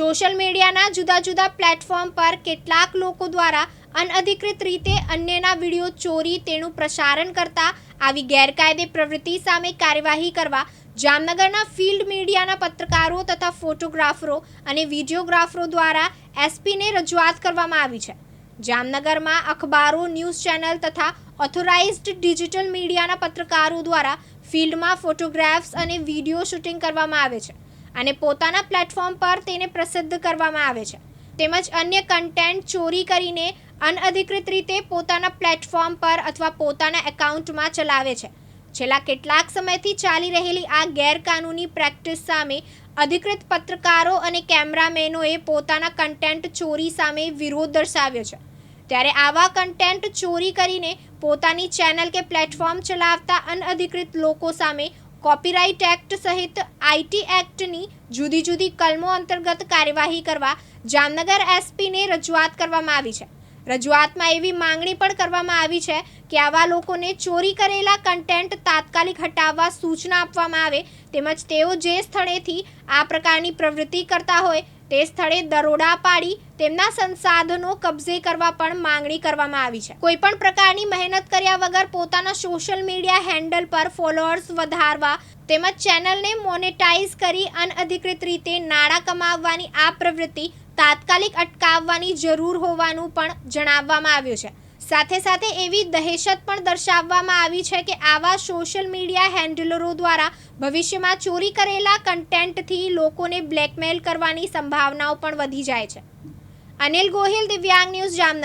Social મીડિયાના જુદા જુદા પ્લેટફોર્મ પર કેટલાક લોકો દ્વારા અનઅધિકૃત રીતે અન્યના વીડિયો ચોરી તેનું પ્રસારણ કરતા આવી ગેરકાયદે પ્રવૃત્તિ સામે કાર્યવાહી કરવા જામનગરના ફિલ્ડ મીડિયાના પત્રકારો તથા ફોટોગ્રાફરો અને વિડીયોગ્રાફરો દ્વારા એસપીને રજૂઆત કરવામાં આવી છે. જામનગરમાં અખબારો, ન્યૂઝ ચેનલ તથા ઓથોરાઇઝ્ડ ડિજિટલ મીડિયાના પત્રકારો દ્વારા ફિલ્ડમાં ફોટોગ્રાફ્સ અને વીડિયો શૂટિંગ કરવામાં આવે છે. અને પોતાના પ્લેટફોર્મ પર તેને પ્રસિદ્ધ કરવામાં આવે છે. તેમજ અન્ય કન્ટેન્ટ ચોરી કરીને અનઅધિકૃત રીતે પોતાના પ્લેટફોર્મ પર અથવા પોતાના એકાઉન્ટમાં ચલાવે છે. છેલ્લા કેટલાક સમયથી ચાલી રહેલી આ ગેરકાનૂની પ્રેક્ટિસ સામે અધિકૃત પત્રકારો અને કેમેરામેનોએ પોતાના કન્ટેન્ટ ચોરી સામે વિરોધ દર્શાવ્યો છે. ત્યારે આવા કન્ટેન્ટ ચોરી કરીને પોતાની ચેનલ કે પ્લેટફોર્મ ચલાવતા અનઅધિકૃત લોકો સામે કોપીરાઇટ એક્ટ સહિત આઈટી એક્ટની જુદી જુદી કલમો અંતર્ગત કાર્યવાહી કરવા જામનગર એસપીને રજૂઆત કરવામાં આવી છે. રજૂઆતમાં એવી માંગણી પણ કરવામાં આવી છે કે આવા લોકોને ચોરી કરેલા કન્ટેન્ટ તાત્કાલિક હટાવવા સૂચના આપવામાં આવે, તેમજ તેઓ જે સ્થળેથી આ પ્રકારની પ્રવૃત્તિ કરતા હોય તે સ્થળે દરોડા પાડી તેમના સંસાધનો કબજે કરવા પણ માંગણી કરવામાં આવી છે. કોઈ પણ પ્રકારની મહેનત કર્યા વગર પોતાના સોશિયલ મીડિયા હેન્ડલ પર ફોલોઅર્સ વધારવા તેમજ ચેનલને મોનેટાઇઝ કરી અનઅધિકૃત રીતે નાણાં કમાવવાની આ પ્રવૃત્તિ તાત્કાલિક અટકાવવાની જરૂર હોવાનું પણ જણાવવામાં આવ્યું છે. સાથે સાથે એવી દહેશત પણ દર્શાવવામાં આવી છે કે આવા સોશિયલ મીડિયા હેન્ડલરો દ્વારા ભવિષ્યમાં ચોરી કરેલા કન્ટેન્ટથી લોકોને બ્લેકમેલ કરવાની સંભાવનાઓ પણ વધી જાય છે. અનિલ ગોહિલ, દિવ્યાંગ ન્યૂઝ, જામનગર.